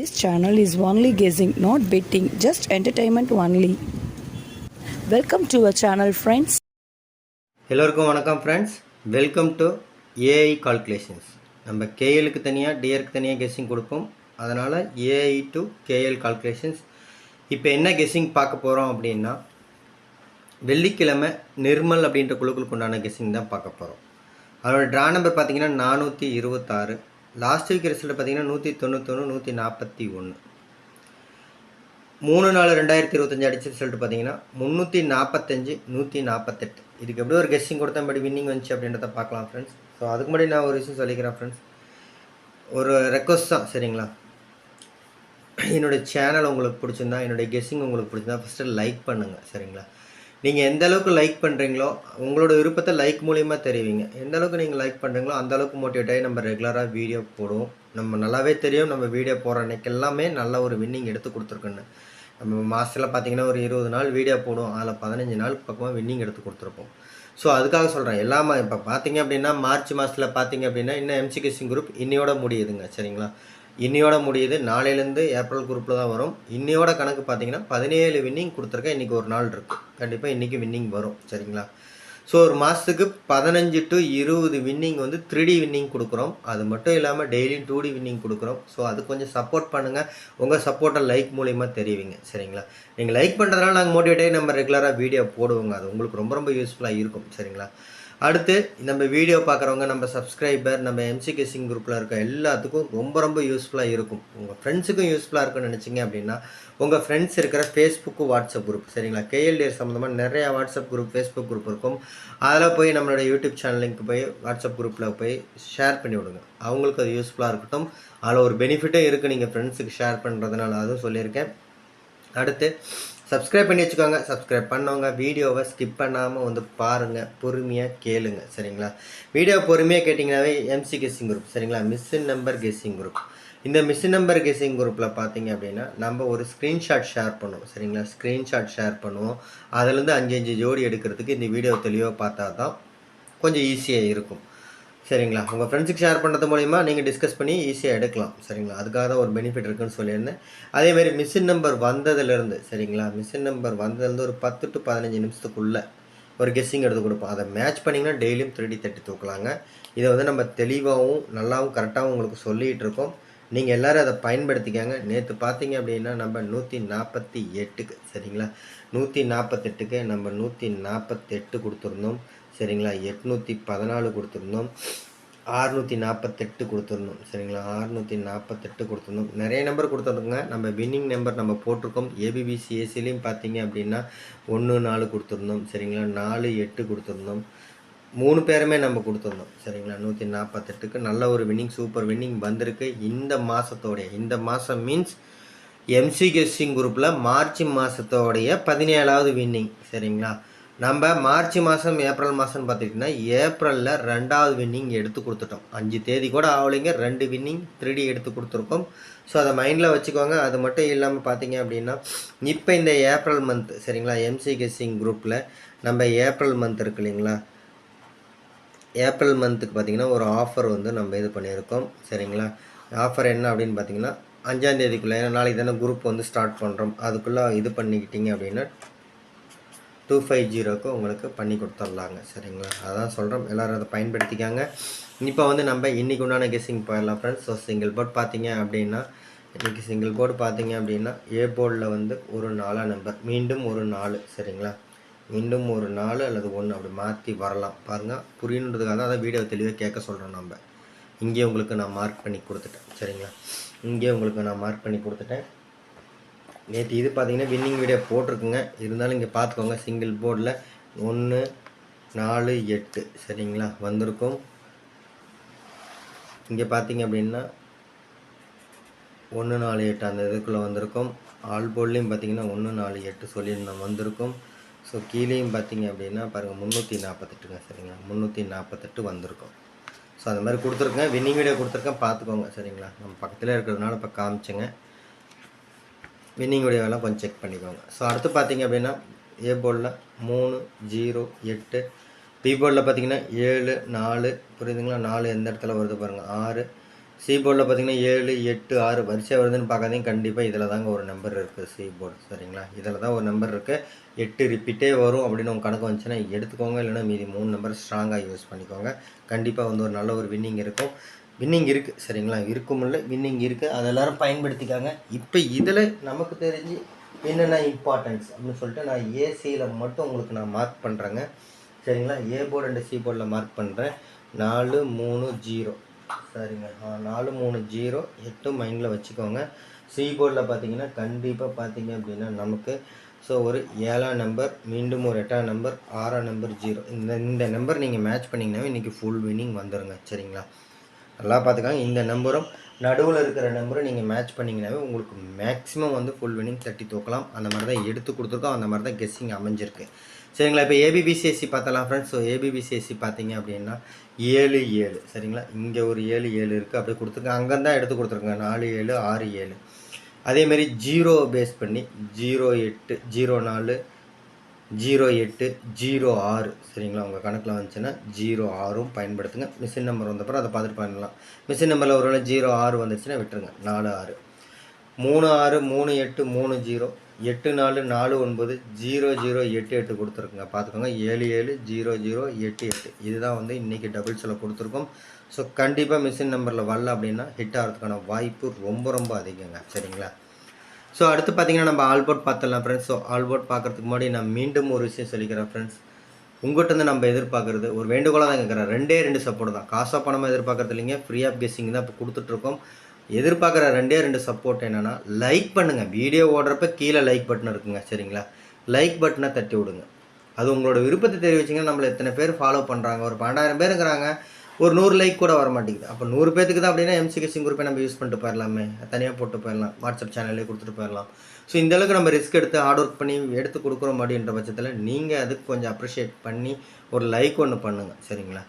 This channel is only guessing, not betting, just entertainment only. Welcome to our channel friends எல்லோருக்கும் வணக்கம் friends welcome to AI calculations நம்ம கேஎலுக்கு தனியாக டிஆருக்கு தனியாக guessing கொடுப்போம். அதனால் ஏஐ டு கேஎல் கால்குலேஷன்ஸ் இப்போ என்ன கெஸ்ஸிங் பார்க்க போகிறோம் அப்படின்னா வெள்ளிக்கிழமை நிர்மல் அப்படின்ற குழுக்களுக்கு உண்டான கெஸ்ஸிங் தான் பார்க்க போகிறோம் அதோட ட்ரா நம்பர் பார்த்தீங்கன்னா நானூற்றி இருபத்தாறு. லாஸ்ட் வீக் ரிசல்ட் பார்த்தீங்கன்னா நூற்றி தொண்ணூத்தொன்று நூற்றி நாற்பத்தி ஒன்று மூணு நாலு ரெண்டாயிரத்தி இருபத்தஞ்சி அடிச்ச ரிசல்ட் பார்த்தீங்கன்னா முந்நூற்றி நாற்பத்தஞ்சு நூற்றி நாற்பத்தெட்டு இதுக்கு எப்படி ஒரு கெஸ்ஸிங் கொடுத்தா படி வின்னிங் வந்துச்சு அப்படின்றத பார்க்கலாம் ஃப்ரெண்ட்ஸ் ஸோ அதுக்கு முன்னாடி நான் ஒரு விஷயம் சொல்லிக்கிறேன் ஃப்ரெண்ட்ஸ் ஒரு ரெக்வஸ்ட் தான் சரிங்களா? என்னுடைய சேனல் உங்களுக்கு பிடிச்சிருந்தா என்னுடைய கெஸ்ஸிங் உங்களுக்கு பிடிச்சிருந்தா ஃபஸ்ட்டு லைக் பண்ணுங்கள் சரிங்களா? நீங்கள் எந்த அளவுக்கு லைக் பண்ணுறீங்களோ உங்களோட விருப்பத்தை லைக் மூலியமாக தெரிவிங்க. எந்த அளவுக்கு நீங்கள் லைக் பண்ணுறீங்களோ அந்த அளவுக்கு மோட்டிவேட் ஆகி நம்ம ரெகுலராக வீடியோ போடுவோம். நம்ம நல்லாவே தெரியும் நம்ம வீடியோ போடுற அன்னைக்கு எல்லாமே நல்ல ஒரு வின்னிங் எடுத்து கொடுத்துருக்குன்னு. நம்ம மாதத்தில் பார்த்தீங்கன்னா ஒரு இருபது நாள் வீடியோ போடும் அதில் பதினஞ்சு நாள் பக்கமாக வின்னிங் எடுத்து கொடுத்துருப்போம். ஸோ அதுக்காக சொல்கிறேன் எல்லாமே இப்போ பார்த்தீங்க அப்படின்னா மார்ச் மாதத்தில் பார்த்தீங்க அப்படின்னா இன்னும் எம்சிகேசிங் குரூப் இன்னையோட முடியுதுங்க. சரிங்களா? இன்னையோட முடியுது. நாளையிலேருந்து ஏப்ரல் குரூப்பில் தான் வரும். இன்னையோட கணக்கு பார்த்தீங்கன்னா பதினேழு வின்னிங் கொடுத்துருக்கேன் இன்றைக்கி ஒரு நாள் இருக்குது கண்டிப்பாக இன்றைக்கி வின்னிங் வரும். சரிங்களா? ஸோ ஒரு மாதத்துக்கு பதினஞ்சு டு இருபது வின்னிங் வந்து த்ரீ டி வின்னிங் கொடுக்குறோம். அது மட்டும் இல்லாமல் டெய்லியும் டூ டி வின்னிங் கொடுக்குறோம். ஸோ அது கொஞ்சம் சப்போர்ட் பண்ணுங்கள் உங்கள் சப்போர்ட்டை லைக் மூலிமா தெரிவிங்க. சரிங்களா? நீங்கள் லைக் பண்ணுறதுனால நாங்கள் மோட்டிவேட்டாகி நம்ம ரெகுலராக வீடியோ போடுவோங்க. அது உங்களுக்கு ரொம்ப ரொம்ப யூஸ்ஃபுல்லாக இருக்கும். சரிங்களா? அடுத்து நம்ம வீடியோ பார்க்குறவங்க நம்ம சப்ஸ்கிரைபர் நம்ம எம்சிகேசிங் குரூப்பில் இருக்க எல்லாத்துக்கும் ரொம்ப ரொம்ப யூஸ்ஃபுல்லாக இருக்கும். உங்கள் ஃப்ரெண்ட்ஸுக்கும் யூஸ்ஃபுல்லாக இருக்கும்னு நினச்சிங்க அப்படின்னா உங்கள் ஃப்ரெண்ட்ஸ் இருக்கிற ஃபேஸ்புக்கு வாட்ஸ்அப் குரூப் சரிங்களா? கேஎல்டிஆர் சம்மந்தமாக நிறையா வாட்ஸ்அப் குரூப் ஃபேஸ்புக் குரூப் இருக்கும். அதில் போய் நம்மளோட யூடியூப் சேனல் லிங்க் போய் வாட்ஸ்அப் குரூப்பில் போய் ஷேர் பண்ணி விடுங்க. அவங்களுக்கு அது யூஸ்ஃபுல்லாக இருக்கட்டும். அதில் ஒரு பெனிஃபிட்டும் இருக்குது நீங்கள் ஃப்ரெண்ட்ஸுக்கு ஷேர் பண்ணுறதுனால அதுவும் சொல்லியிருக்கேன். அடுத்து சப்ஸ்கிரைப் பண்ணி வச்சுக்கோங்க. சப்ஸ்கிரைப் பண்ணவங்க வீடியோவை ஸ்கிப் பண்ணாமல் வந்து பாருங்கள் பொறுமையாக கேளுங்க. சரிங்களா? வீடியோ பொறுமையாக கேட்டிங்கனாவே எம்சி கெஸ்ஸிங் குரூப் சரிங்களா? மிஸ்ஸின் நம்பர் கெஸ்ஸிங் குரூப் இந்த மிஸ்ஸின் நம்பர் கெஸ்ஸிங் குரூப்பில் பார்த்தீங்க அப்படின்னா நம்ம ஒரு ஸ்க்ரீன்ஷாட் ஷேர் பண்ணுவோம். சரிங்களா? ஸ்க்ரீன்ஷாட் ஷேர் பண்ணுவோம். அதுலேருந்து அஞ்சு அஞ்சு ஜோடி எடுக்கிறதுக்கு இந்த வீடியோ தெளிவாக பார்த்தா தான் கொஞ்சம் ஈஸியாக இருக்கும். சரிங்களா. உங்கள் ஃப்ரெண்ட்ஸுக்கு ஷேர் பண்ணுறது மூலிமா நீங்கள் டிஸ்கஸ் பண்ணி ஈஸியாக எடுக்கலாம். சரிங்களா. அதுக்காக தான் ஒரு பெனிஃபிட் இருக்குன்னு சொல்லியிருந்தேன். அதேமாரி மிஷின் நம்பர் வந்ததுலேருந்து சரிங்களா. மிஷின் நம்பர் வந்ததுலேருந்து ஒரு பத்து டு பதினஞ்சு நிமிஷத்துக்குள்ளே ஒரு கெஸ்ஸிங் எடுத்து கொடுப்போம். அதை மேட்ச் பண்ணிங்கன்னா டெய்லியும் த்ரீ தட்டி தூக்கலாங்க. இதை வந்து நம்ம தெளிவாகவும் நல்லாவும் கரெக்டாகவும் உங்களுக்கு சொல்லிகிட்டு இருக்கோம். நீங்கள் எல்லோரும் அதை பயன்படுத்திக்காங்க. நேற்று பார்த்தீங்க அப்படின்னா நம்ம நூற்றி நாற்பத்தி எட்டுக்கு சரிங்களா. நூற்றி நாற்பத்தெட்டுக்கு நம்ம நூற்றி நாற்பத்தெட்டு கொடுத்துருந்தோம். சரிங்களா? எட்நூற்றி பதினாலு கொடுத்துருந்தோம். ஆறுநூற்றி நாற்பத்தெட்டு கொடுத்துருந்தோம். சரிங்களா? ஆறுநூற்றி நாற்பத்தெட்டு கொடுத்துருந்தோம். நிறைய நம்பர் கொடுத்துருந்தோங்க நம்ம வின்னிங் நம்பர் நம்ம போட்டிருக்கோம். ஏபிபிசி ஏசிலையும் பார்த்தீங்க அப்படின்னா ஒன்று நாலு கொடுத்துருந்தோம். சரிங்களா? நாலு எட்டு கொடுத்துருந்தோம். மூணு பேருமே நம்ம கொடுத்துருந்தோம். சரிங்களா? நூற்றி நாற்பத்தெட்டுக்கு நல்ல ஒரு வின்னிங் சூப்பர் வின்னிங் வந்திருக்கு. இந்த மாதத்தோடைய இந்த மாதம் மீன்ஸ் எம்சி கெஸ்ஸிங் குரூப்பில் மார்ச் மாதத்தோடைய பதினேழாவது வின்னிங். சரிங்களா? நம்ம மார்ச் மாதம் ஏப்ரல் மாதம்னு பார்த்துக்கிட்டிங்கன்னா ஏப்ரலில் ரெண்டாவது வின்னிங் எடுத்து கொடுத்துட்டோம். அஞ்சு தேதி கூட ஆகலைங்க. ரெண்டு வின்னிங் த்ரீ எடுத்து கொடுத்துருக்கோம். ஸோ அதை மைண்டில் வச்சுக்கோங்க. அது மட்டும் இல்லாமல் பார்த்தீங்க அப்படின்னா இப்போ இந்த ஏப்ரல் மந்த் சரிங்களா? எம்சி கெஸ்ஸிங் குரூப்பில் நம்ம ஏப்ரல் மந்த் இருக்கு இல்லைங்களா? ஏப்ரல் மந்த்துக்கு பார்த்திங்கன்னா ஒரு ஆஃபர் வந்து நம்ம இது பண்ணியிருக்கோம். சரிங்களா? ஆஃபர் என்ன அப்படின்னு பார்த்தீங்கன்னா அஞ்சாந்தேதிக்குள்ளே ஏன்னா நாளைக்கு தானே குரூப் வந்து ஸ்டார்ட் பண்ணுறோம் அதுக்குள்ளே இது பண்ணிக்கிட்டிங்க அப்படின்னா டூ ஃபைவ் ஜீரோக்கு உங்களுக்கு பண்ணி கொடுத்துர்லாங்க சரிங்களா? அதான் சொல்கிறோம் எல்லோரும் அதை பயன்படுத்திக்காங்க. இப்போ வந்து நம்ம இன்றைக்கி உண்டான கெஸ்ஸிங் போயிடலாம் ஃப்ரெண்ட்ஸ் ஸோ சிங்கிள் போர்ட் பார்த்தீங்க அப்படின்னா இன்றைக்கி சிங்கிள் போர்டு பார்த்தீங்க அப்படின்னா ஏ போர்டில் வந்து ஒரு நாலாக நம்பர் மீண்டும் ஒரு நாலு சரிங்களா? மீண்டும் ஒரு நாலு அல்லது ஒன்று அப்படி மாற்றி வரலாம். பாருங்கள் புரியணுன்றதுக்காக தான் அதை வீடியோ தெளிவாக கேட்க சொல்கிறோம் நம்ம. இங்கே உங்களுக்கு நான் மார்க் பண்ணி கொடுத்துட்டேன் சரிங்களா? இங்கே உங்களுக்கு நான் மார்க் பண்ணி கொடுத்துட்டேன். நேற்று இது பார்த்தீங்கன்னா வின்னிங் வீடியோ போட்டிருக்குங்க. இருந்தாலும் இங்கே பார்த்துக்கோங்க சிங்கிள் போர்டில் ஒன்று நாலு எட்டு. சரிங்களா? வந்திருக்கும். இங்கே பார்த்தீங்க அப்படின்னா ஒன்று நாலு எட்டு அந்த இதுக்குள்ளே வந்திருக்கும். ஆல் போர்ட்லேயும் பார்த்தீங்கன்னா ஒன்று நாலு எட்டு சொல்லியிருந்தோம் வந்திருக்கும். ஸோ கீழேயும் பார்த்தீங்க அப்படின்னா பாருங்கள் முந்நூற்றி நாற்பத்தெட்டுங்க சரிங்களா? முந்நூற்றி நாற்பத்தெட்டு வந்திருக்கும். ஸோ அந்த மாதிரி கொடுத்துருக்கேன். வின்னிங் வீடியோ கொடுத்துருக்கேன். பார்த்துக்கோங்க சரிங்களா? நம்ம பக்கத்தில் இருக்கிறதுனால இப்போ காமிச்சுங்க. வின்னிங் வீடியோவெல்லாம் கொஞ்சம் செக் பண்ணிக்கோங்க. ஸோ அடுத்து பார்த்தீங்க அப்படின்னா ஏ போர்டில் மூணு ஜீரோ எட்டு பி போர்டில் பார்த்தீங்கன்னா ஏழு நாலு புரியுதுங்களா? நாலு எந்த இடத்துல வருது பாருங்கள் ஆறு. சி போர்டில் பார்த்தீங்கன்னா ஏழு எட்டு ஆறு வரிசையாக வருதுன்னு பார்க்காதீங்க. கண்டிப்பாக இதில் தாங்க ஒரு நம்பர் இருக்குது சி போர்டு சரிங்களா? இதில் தான் ஒரு நம்பர் இருக்குது எட்டு ரிப்பீட்டே வரும் அப்படின்னு உங்கள் கணக்கு வந்துச்சுன்னா எடுத்துக்கோங்க. இல்லைன்னா மீதி மூணு நம்பர் ஸ்ட்ராங்காக யூஸ் பண்ணிக்கோங்க. கண்டிப்பாக வந்து ஒரு நல்ல ஒரு வின்னிங் இருக்கும். வின்னிங் இருக்குது சரிங்களா? இருக்கும் வின்னிங் இருக்குது அதை எல்லோரும் பயன்படுத்திக்காங்க. இப்போ இதில் நமக்கு தெரிஞ்சு என்னென்ன இம்பார்ட்டன்ஸ் அப்படின்னு சொல்லிட்டு நான் ஏசியில் மட்டும் உங்களுக்கு நான் மார்க் பண்ணுறேங்க சரிங்களா? ஏ போர்டு அண்ட் சி போர்டில் மார்க் பண்ணுறேன் நாலு மூணு ஜீரோ சரிங்க. நாலு மூணு ஜீரோ எட்டு மைண்டில் வச்சுக்கோங்க. சி போர்டில் பார்த்தீங்கன்னா கண்டிப்பாக பார்த்தீங்க அப்படின்னா நமக்கு ஸோ ஒரு ஏழாம் நம்பர் மீண்டும் ஒரு எட்டாம் நம்பர் ஆறாம் நம்பர் ஜீரோ இந்த இந்த நம்பர் நீங்கள் மேட்ச் பண்ணிங்கனாவே இன்றைக்கி ஃபுல் வின்னிங் வந்துடுங்க சரிங்களா? நல்லா பார்த்துக்காங்க இந்த நம்பரும் நடுவில் இருக்கிற நம்பரும் நீங்கள் மேட்ச் பண்ணிங்கனாவே உங்களுக்கு மேக்ஸிமம் வந்து ஃபுல் வினிங் தட்டி தூக்கலாம். அந்த மாதிரி தான் எடுத்து கொடுத்துருக்கோம். அந்த மாதிரி தான் கெஸ்ஸிங் அமைஞ்சிருக்கு. சரிங்களா? இப்போ ஏபிபிசிஎஸ்சி பார்த்தலாம் ஃப்ரெண்ட்ஸ் ஸோ ஏபிபிசிஎஸ்சி பார்த்தீங்க அப்படின்னா ஏழு ஏழு. சரிங்களா? இங்கே ஒரு ஏழு ஏழு இருக்குது அப்படி கொடுத்துருங்க அங்கே தான் எடுத்து கொடுத்துருங்க நாலு ஏழு ஆறு ஏழு. அதேமாரி ஜீரோ பேஸ் பண்ணி ஜீரோ எட்டு ஜீரோ நாலு ஜீரோ எட்டு ஜீரோ ஆறு. சரிங்களா? உங்கள் கணக்கில் வந்துச்சுன்னா ஜீரோ ஆறும் பயன்படுத்துங்க. மிஷின் நம்பர் வந்தப்பறம் அதை பார்த்துட்டு பண்ணலாம் மிஷின் நம்பரில் ஒருவேளை ஜீரோ ஆறு வந்துச்சுன்னா விட்டுருங்க. நாலு ஆறு. மூணு ஆறு மூணு எட்டு மூணு ஜீரோ. எட்டு நாலு நாலு ஒன்பது ஜீரோ ஜீரோ எட்டு எட்டு கொடுத்துருக்குங்க. பார்த்துக்கோங்க. ஏழு ஏழு ஜீரோ ஜீரோ எட்டு எட்டு. இதுதான் வந்து இன்றைக்கி டபுள்ஸில் கொடுத்துருக்கோம். ஸோ கண்டிப்பாக மிஷின் நம்பரில் வரல அப்படின்னா ஹிட் ஆகிறதுக்கான வாய்ப்பு ரொம்ப ரொம்ப அதிகங்க. சரிங்களா? ஸோ அடுத்து பார்த்தீங்கன்னா நம்ம ஆல்போர்ட் பார்த்துடலாம் ஃப்ரெண்ட்ஸ் ஸோ ஆல்போர்ட் பார்க்குறதுக்கு முன்னாடி நான் மீண்டும் ஒரு விஷயம் சொல்லிக்கிறேன் ஃப்ரெண்ட்ஸ் உங்கள்கிட்ட வந்து நம்ம எதிர்பார்க்குறது ஒரு வேண்டுகோளாக தான் கேட்குறேன் ரெண்டே ரெண்டு சப்போர்ட் தான். காசாக பணமாக எதிர்பார்க்குறது இல்லைங்க. ஃப்ரீ ஆஃப் கெஸ்ஸிங் தான் இப்போ கொடுத்துட்ருக்கோம். எதிர்பார்க்குற ரெண்டே ரெண்டு சப்போர்ட் என்னென்னா லைக் பண்ணுங்கள் வீடியோ ஓடுறப்ப கீழே லைக் பட்டன் இருக்குங்க சரிங்களா? லைக் பட்டனை தட்டி விடுங்க. அது உங்களோட விருப்பத்தை தெரிவிச்சிங்கன்னா நம்மளை எத்தனை பேர் ஃபாலோ பண்ணுறாங்க ஒரு பன்னெண்டாயிரம் பேருங்கிறாங்க. ஒரு நூறு லைக் கூட வர மாட்டேங்குது அப்போ நூறு பேத்துக்கு தான் அப்படின்னா எம்சிகே சிங் குரூப்பை நம்ம யூஸ் பண்ணிட்டு போயிடலாமே தனியாக போட்டு போயிடலாம் வாட்ஸ்அப் சேனல்லே கொடுத்துட்டு போயிடலாம் ஸோ இந்த அளவுக்கு நம்ம ரிஸ்க் எடுத்து ஹார்ட் ஒர்க் பண்ணி எடுத்து கொடுக்குறோம் அப்படின்ற பட்சத்தில் நீங்கள் அதுக்கு கொஞ்சம் அப்ரிஷியேட் பண்ணி ஒரு லைக் ஒன்று பண்ணுங்கள் சரிங்களா?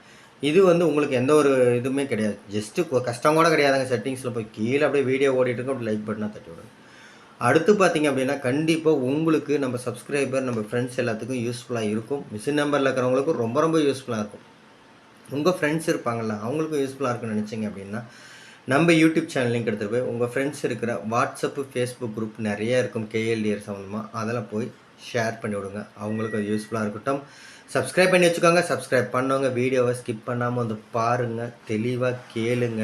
இது வந்து உங்களுக்கு எந்த ஒரு இதுவுமே கிடையாது. ஜஸ்ட்டு கஷ்டம் கூட கிடையாதுங்க. செட்டிங்ஸில் போய் கீழே அப்படியே வீடியோ ஓடிட்டு இருக்கும் அப்படி லைக் பட்டனை தட்டி விடுங்க. அடுத்து பார்த்தீங்க அப்படின்னா கண்டிப்பாக உங்களுக்கு நம்ம சப்ஸ்கிரைபர் நம்ம ஃப்ரெண்ட்ஸ் எல்லாத்துக்கும் யூஸ்ஃபுல்லாக இருக்கும். மிஷின் நம்பரில் இருக்கிறவங்களுக்கும் ரொம்ப ரொம்ப யூஸ்ஃபுல்லாக இருக்கும். உங்கள் ஃப்ரெண்ட்ஸ் இருப்பாங்கள்ல அவங்களுக்கும் யூஸ்ஃபுல்லாக இருக்குன்னு நினச்சிங்க அப்படின்னா நம்ம யூடியூப் சேனல் லிங்க் எடுத்து போய் உங்கள் ஃப்ரெண்ட்ஸ் இருக்கிற வாட்ஸ்அப்பு ஃபேஸ்புக் குரூப் நிறைய இருக்கும் கேஎல்டிஆர் சம்மந்தமாக அதெல்லாம் போய் ஷேர் பண்ணி விடுங்க. அவங்களுக்கு அது யூஸ்ஃபுல்லாக இருக்கட்டும். சப்ஸ்கிரைப் பண்ணி வச்சுக்கோங்க. சப்ஸ்கிரைப் பண்ணவங்க வீடியோவை ஸ்கிப் பண்ணாமல் வந்து பாருங்கள் தெளிவாக கேளுங்க.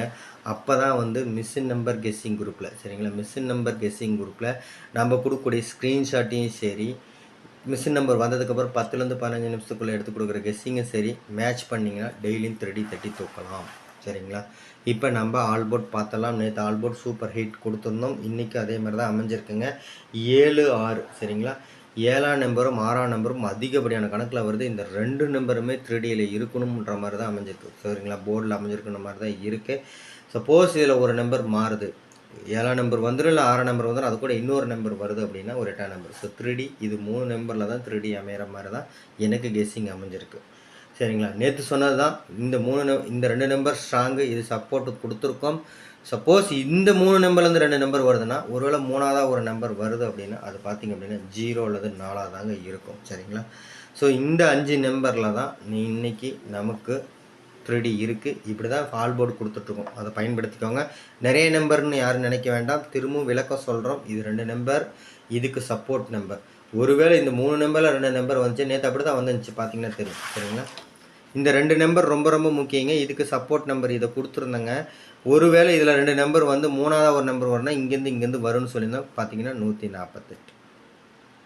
அப்போ தான் வந்து மிஸ்ஸின் நம்பர் கெஸ்ஸிங் குரூப்பில் சரிங்களா? மிஸ்ஸின் நம்பர் கெஸ்ஸிங் குரூப்பில் நம்ம கொடுக்கக்கூடிய ஸ்க்ரீன்ஷாட்டையும் சரி மிஷின் நம்பர் வந்ததுக்கப்புறம் பத்துலேருந்து பதினஞ்சு நிமிஷத்துக்குள்ளே எடுத்து கொடுக்குற கெஸ்ஸிங்கும் சரி. மேட்ச் பண்ணிங்கன்னா டெய்லியும் திருடி தட்டி தூக்கலாம். சரிங்களா? இப்போ நம்ம ஆல்போர்ட் பார்த்தலாம். நேற்று ஆல்போர்ட் சூப்பர் ஹிட் கொடுத்துருந்தோம். இன்றைக்கி அதே மாதிரி தான் அமைஞ்சிருக்குங்க. ஏழு ஆறு சரிங்களா? ஏழாம் நம்பரும் ஆறாம் நம்பரும் அதிகப்படியான கணக்கில் வருது. இந்த ரெண்டு நம்பருமே த்ரீடியில் இருக்கணுன்ற மாதிரி தான் அமைஞ்சிருக்கு. சரிங்களா? போர்டில் அமைஞ்சிருக்கிற மாதிரி தான் இருக்குது சப்போஸ் இதில் ஒரு நம்பர் மாறுது. ஏழாம் நம்பர் வந்துடும் இல்லை ஆறாம் நம்பர் வந்துடும் அது கூட இன்னொரு நம்பர் வருது அப்படின்னா ஒரு எட்டாம் நம்பர் ஸோ த்ரீ இது மூணு நம்பரில் தான் த்ரீ அமையிற மாதிரி தான் எனக்கு கெஸ்ஸிங் அமைஞ்சிருக்கு. சரிங்களா? நேற்று சொன்னது தான் இந்த மூணு இந்த ரெண்டு நம்பர் ஸ்ட்ராங்கு இது சப்போர்ட் கொடுத்துருக்கோம். சப்போஸ் இந்த மூணு நம்பர்லேருந்து ரெண்டு நம்பர் வருதுன்னா ஒருவேளை மூணாவதாக ஒரு நம்பர் வருது அப்படின்னா அது பார்த்தீங்க அப்படின்னா ஜீரோ அல்லது நாலாவதாங்க இருக்கும். சரிங்களா? ஸோ இந்த அஞ்சு நம்பரில் தான் நீ இன்னைக்கு நமக்கு த்ரீடி இருக்குது இப்படி தான் ஃபால் போர்டு கொடுத்துட்ருக்கோம். அதை பயன்படுத்திக்கோங்க. நிறைய நம்பர்னு யாரும் நினைக்க வேண்டாம். திரும்பவும் விளக்கம் சொல்கிறோம் இது ரெண்டு நம்பர் இதுக்கு சப்போர்ட் நம்பர். ஒருவேளை இந்த மூணு நம்பரில் ரெண்டு நம்பர் வந்துச்சு. நேற்று அப்படி தான் வந்துருந்துச்சு பார்த்தீங்கன்னா தெரியும். சரிங்களா? இந்த ரெண்டு நம்பர் ரொம்ப ரொம்ப முக்கியங்க. இதுக்கு சப்போர்ட் நம்பர் இதை கொடுத்துருந்தேங்க. ஒருவேளை இதில் ரெண்டு நம்பர் வந்து மூணாவது ஒரு நம்பர் வரணும் இங்கேருந்து இங்கேருந்து வரும்னு சொல்லியிருந்தோம் பார்த்தீங்கன்னா நூற்றி நாற்பத்தெட்டு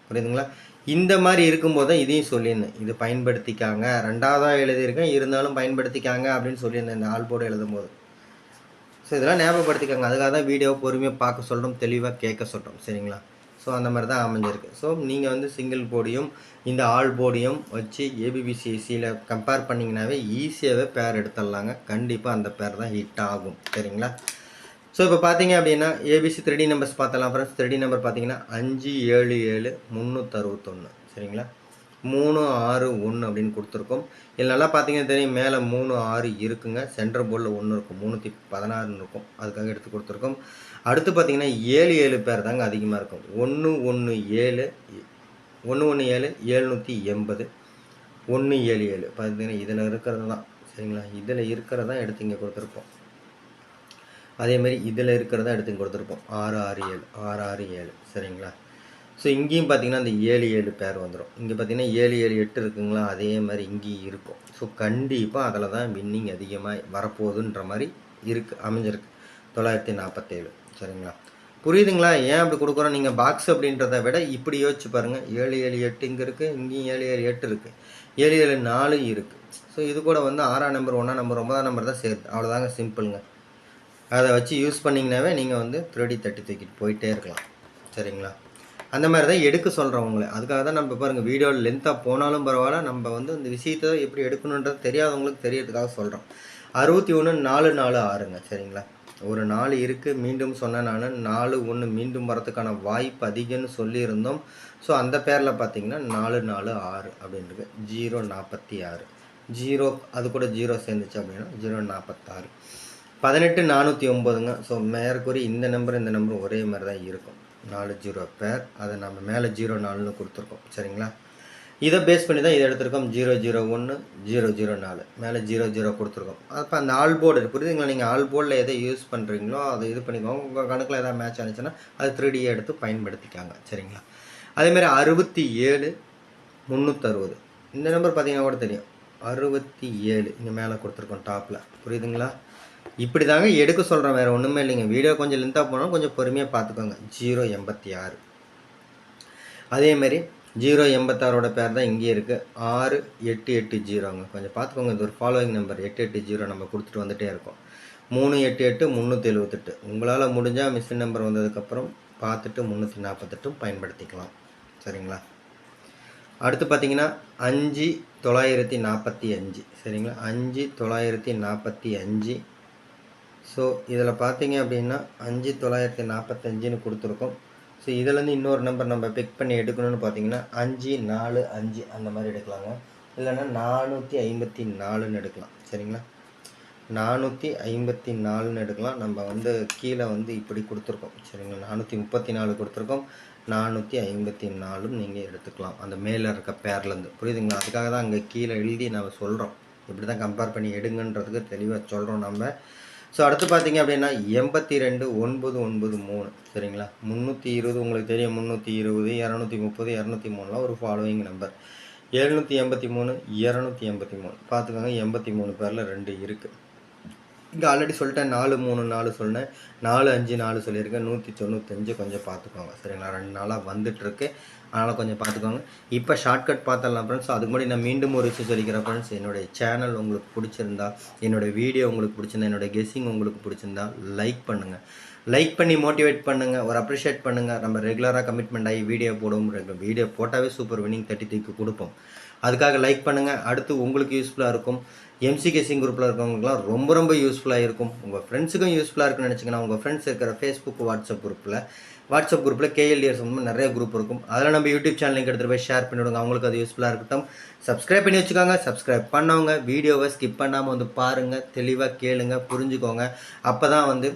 புரியுதுங்களா? இந்த மாதிரி இருக்கும்போது தான் இதையும் சொல்லியிருந்தேன். இது பயன்படுத்திக்காங்க. ரெண்டாவதாக எழுதியிருக்கேன். இருந்தாலும் பயன்படுத்திக்காங்க அப்படின்னு சொல்லியிருந்தேன் இந்த ஆல் போர்டு எழுதும்போது. ஸோ இதெல்லாம் ஞாபகப்படுத்திக்காங்க. அதுக்காக தான் வீடியோ பொறுமையாக பார்க்க சொல்கிறோம் தெளிவாக கேட்க சொல்கிறோம் சரிங்களா? ஸோ அந்த மாதிரி தான் அமைஞ்சிருக்கு. ஸோ நீங்கள் வந்து சிங்கிள் போர்டையும் இந்த ஆல் போர்டையும் வச்சு ஏபிபிசிஎஸ்சியில் கம்பேர் பண்ணிங்கனாவே ஈஸியாகவே பேர் எடுத்துடலாங்க. கண்டிப்பாக அந்த பேர் தான் ஹிட் ஆகும். சரிங்களா? ஸோ இப்போ பார்த்தீங்க அப்படின்னா ஏபிசி த்ரீ நம்பர்ஸ் பார்த்தலாம். ஃப்ரெண்ட்ஸ் த்ரீ நம்பர் பார்த்தீங்கன்னா அஞ்சு ஏழு ஏழு முந்நூற்றறுபத்தொன்று சரிங்களா? மூணு ஆறு ஒன்று அப்படின்னு கொடுத்துருக்கோம். இதில் நல்லா பார்த்தீங்கன்னா தெரியும் மேலே மூணு ஆறு இருக்குங்க. சென்டர் போர்டில் ஒன்று இருக்கும். முந்நூற்றி பதினாறுன்னு இருக்கும். அதுக்காக எடுத்து கொடுத்துருக்கோம். அடுத்து பார்த்தீங்கன்னா ஏழு ஏழு பேர் தாங்க அதிகமாக இருக்கும். ஒன்று ஒன்று ஏழு ஒன்று ஒன்று ஏழு ஏழ்நூற்றி எண்பது. ஒன்று ஏழு ஏழு. பார்த்தீங்கன்னா இதில் இருக்கிறது தான் சரிங்களா? இதில் இருக்கிறதான் எடுத்து இங்கே கொடுத்துருப்போம் அதேமாரி இதில் இருக்கிறத எடுத்து கொடுத்துருப்போம். ஆறு ஆறு ஏழு. ஆறு ஆறு ஏழு. சரிங்களா? ஸோ இங்கேயும் பார்த்தீங்கன்னா அந்த ஏழு ஏழு பேர் வந்துடும் இங்கே பார்த்தீங்கன்னா ஏழு ஏழு எட்டு இருக்குங்களா? அதே மாதிரி இங்கேயும் இருக்கும். ஸோ கண்டிப்பாக அதில் தான் வின்னிங் அதிகமாக வரப்போகுதுன்ற மாதிரி இருக்குது அமைஞ்சிருக்கு. தொள்ளாயிரத்தி நாற்பத்தேழு. சரிங்களா? புரியுதுங்களா? ஏன் அப்படி கொடுக்குறோம்? நீங்கள் பாக்ஸ் அப்படின்றத விட இப்படி யோசிச்சு பாருங்கள் ஏழு ஏழு எட்டு இங்கே இருக்குது இங்கேயும் ஏழு ஏழு எட்டு இருக்குது ஏழு ஏழு நாலு இருக்குது ஸோ இது கூட வந்து ஆறாம் நம்பர் ஒன்றாம் நம்பர் ஒன்பதாம் நம்பர் தான் சேருது அவ்வளோதாங்க சிம்பிளுங்க அதை வச்சு யூஸ் பண்ணிங்கனாவே நீங்கள் வந்து த்ரெடி தட்டி தூக்கிட்டு போயிட்டே இருக்கலாம். சரிங்களா? அந்த மாதிரி தான் எடுக்க சொல்கிறோம் உங்களை அதுக்காக தான் நம்ம பாருங்கள் வீடியோவில் லென்த்தாக போனாலும் பரவாயில்ல நம்ம வந்து இந்த விஷயத்தை எப்படி எடுக்கணுன்றது தெரியாதவங்களுக்கு தெரியறதுக்காக சொல்கிறோம் அறுபத்தி ஒன்று நாலு நாலு ஆறுங்க. சரிங்களா? ஒரு நாலு இருக்குது மீண்டும் சொன்னேன் நான். நாலு ஒன்று மீண்டும் வரத்துக்கான வாய்ப்பு அதிகம்னு சொல்லியிருந்தோம். ஸோ அந்த பேரில் பார்த்தீங்கன்னா நாலு நாலு ஆறு அப்படின்றது. ஜீரோ நாற்பத்தி ஆறு. ஜீரோ அது கூட ஜீரோ சேர்ந்துச்சு அப்படின்னா ஜீரோ நாற்பத்தாறு பதினெட்டு நானூற்றி ஒம்போதுங்க. ஸோ மேற்கூறி இந்த நம்பர் இந்த நம்பர் ஒரே மாதிரி தான் இருக்கும். நாலு ஜீரோ பேர் அதை நம்ம மேலே ஜீரோ நாலுன்னு கொடுத்துருக்கோம். சரிங்களா? இதை பேஸ் பண்ணி தான் இதை எடுத்திருக்கோம். ஜீரோ ஜீரோ ஒன்று ஜீரோ ஜீரோ நாலு. மேலே ஜீரோ ஜீரோ கொடுத்துருக்கோம். அப்போ அந்த ஆல் போர்டு புரியுதுங்களா நீங்கள் ஆல் போர்டில் எதை யூஸ் பண்ணுறீங்களோ அதை இது பண்ணிக்கோங்க. உங்கள் கணக்கில் எதாவது மேட்ச் ஆனிச்சுன்னா அது த்ரீ எடுத்து பயன்படுத்திக்காங்க. சரிங்களா? அதேமாதிரி அறுபத்தி ஏழு முந்நூற்றறுபது இந்த நம்பர் பார்த்தீங்கன்னா கூட தெரியும். அறுபத்தி ஏழு இங்கே மேலே கொடுத்துருக்கோம் டாப்பில் புரியுதுங்களா? இப்படி தாங்க எடுக்க சொல்கிறேன் வேறு ஒன்றுமே இல்லைங்க. வீடியோ கொஞ்சம் லென்த்தாக போனாலும் கொஞ்சம் பொறுமையாக பார்த்துக்கோங்க ஜீரோ எண்பத்தி ஆறு அதேமாரி ஜீரோ எண்பத்தாறோட பேர் தான் இங்கே இருக்குது ஆறு எட்டு எட்டு ஜீரோங்க. கொஞ்சம் பார்த்துக்கோங்க இது ஒரு ஃபாலோவிங் நம்பர் எட்டு எட்டு ஜீரோ நம்ம கொடுத்துட்டு வந்துட்டே இருக்கோம். மூணு எட்டு எட்டு முந்நூற்றி எழுபத்தெட்டு உங்களால் முடிஞ்சால் மிஷின் நம்பர் வந்ததுக்கப்புறம் பார்த்துட்டு முந்நூற்றி நாற்பத்தெட்டும் பயன்படுத்திக்கலாம். சரிங்களா? அடுத்து பார்த்தீங்கன்னா அஞ்சு தொள்ளாயிரத்தி நாற்பத்தி அஞ்சு. சரிங்களா? அஞ்சு தொள்ளாயிரத்தி நாற்பத்தி அஞ்சு ஸோ இதில் பார்த்தீங்க அப்படின்னா அஞ்சு தொள்ளாயிரத்தி நாற்பத்தஞ்சுன்னு கொடுத்துருக்கோம். ஸோ இதுலேருந்து இன்னொரு நம்பர் நம்ம பிக் பண்ணி எடுக்கணும்னு பார்த்தீங்கன்னா அஞ்சு நாலு அஞ்சு அந்த மாதிரி எடுக்கலாங்க. இல்லைன்னா நானூற்றி ஐம்பத்தி நாலுன்னு எடுக்கலாம். சரிங்களா? நானூற்றி ஐம்பத்தி நாலுன்னு எடுக்கலாம். நம்ம வந்து கீழே வந்து இப்படி கொடுத்துருக்கோம். சரிங்களா? நானூற்றி முப்பத்தி நாலு கொடுத்துருக்கோம். நானூற்றி ஐம்பத்தி நாலும் நீங்கள் எடுத்துக்கலாம். அந்த மேலே இருக்க பேர்லேருந்து புரியுதுங்களா? அதுக்காக தான் அங்கே கீழே எழுதி நம்ம சொல்கிறோம் இப்படி தான் கம்பேர் பண்ணி எடுங்கன்றதுக்கு தெளிவாக சொல்கிறோம் நம்ம. ஸோ அடுத்து பார்த்தீங்க அப்படின்னா எண்பத்தி ரெண்டு ஒன்பது ஒன்பது மூணு. சரிங்களா? முந்நூற்றி இருபது உங்களுக்கு தெரியும் முந்நூற்றி இருபது இரநூத்தி முப்பது இரநூத்தி மூணுலாம் ஒரு ஃபாலோவிங் நம்பர் எழுநூற்றி எண்பத்தி மூணு இரநூத்தி எண்பத்தி மூணு பார்த்துக்கோங்க எண்பத்தி மூணு பேரில் ரெண்டு இருக்குது இங்கே ஆல்ரெடி சொல்லிட்டேன் நாலு மூணு நாலு சொன்னேன். நாலு அஞ்சு நாலு சொல்லியிருக்கேன். நூற்றி தொண்ணூத்தஞ்சு கொஞ்சம் பார்த்துக்கோங்க சரிங்களா? ரெண்டு நாளாக வந்துட்டுருக்கு. அதனால் கொஞ்சம் பார்த்துக்கோங்க. இப்போ ஷார்ட்கட் பார்த்துடலாம் ஃப்ரெண்ட்ஸ் அதுக்கு முன்னாடி நான் மீண்டும் ஒரு விஷயம் சொல்லிக்கிறேன் ஃப்ரெண்ட்ஸ் என்னுடைய சேனல் உங்களுக்கு பிடிச்சிருந்தா என்னோட வீடியோ உங்களுக்கு பிடிச்சிருந்தா என்னோட கெஸ்ஸிங் உங்களுக்கு பிடிச்சிருந்தா லைக் பண்ணுங்கள் லைக் பண்ணி மோட்டிவேட் பண்ணுங்கள் ஒரு அப்ரிஷியேட் பண்ணுங்கள் நம்ம ரெகுலராக கமிட்மெண்ட் ஆகி வீடியோ போடுவோம். வீடியோ போட்டாவே சூப்பர் வினிங் தேர்ட்டி த்ரீக்கு கொடுப்போம். அதுக்காக லைக் பண்ணுங்கள் அடுத்து உங்களுக்கு யூஸ்ஃபுல்லாக இருக்கும். எம்சி கேசிங் குரூப்பில் இருக்கவங்களுக்குலாம் ரொம்ப ரொம்ப யூஸ்ஃபுல்லாக இருக்கும். உங்கள் ஃப்ரெண்ட்ஸுக்கும் யூஸ்ஃபுல்லாக இருக்குன்னு நினச்சிங்கன்னா உங்கள் ஃப்ரெண்ட்ஸ் இருக்கிற ஃபேஸ்புக் வாட்ஸ்அப் குரூப்பில் வாட்ஸ்அப் குரூப்பில் கேஎல்டிஆர் சம்மந்தமாக நிறைய குரூப் இருக்கும். அதில் நம்ம யூடியூப் சேனல் லிங்க் எடுத்துகிட்டு போய் ஷேர் பண்ணிவிடுங்க அவங்களுக்கு அது யூஸ்ஃபுல்லாக இருக்கட்டும். சப்ஸ்கிரைப் பண்ணி வச்சுக்கோங்க. சப்ஸ்கிரைப் பண்ணவங்க வீடியோவை ஸ்கிப் பண்ணாமல் வந்து பாருங்கள் தெளிவாக கேளுங்க. புரிஞ்சுக்கோங்க. அப்போ தான் வந்து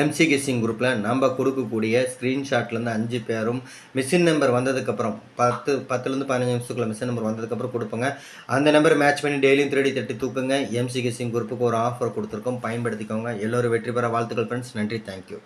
எம்சி கெஸ்ஸிங் குரூப்பில் நம்ம கொடுக்கக்கூடிய ஸ்க்ரீன்ஷாட்லேருந்து அஞ்சு பேரும் மிஷின் நம்பர் வந்ததுக்கப்புறம் பத்து பத்துலேருந்து பதினஞ்சு நிமிஷத்துக்குள்ள மிஷின் நம்பர் வந்ததுக்கப்புறம் கொடுப்போங்க. அந்த நம்பர் மேட்ச் பண்ணி டெய்லியும் திருடி தட்டி தூக்குங்க. எம்சி கெஸ்ஸிங் குரூப்புக்கு ஒரு ஆஃபர் கொடுத்துருக்கோம். பயன்படுத்திக்கோங்க. எல்லோரும் வெற்றி பெற வாழ்த்துக்கள் ஃப்ரெண்ட்ஸ் நன்றி. தேங்க்யூ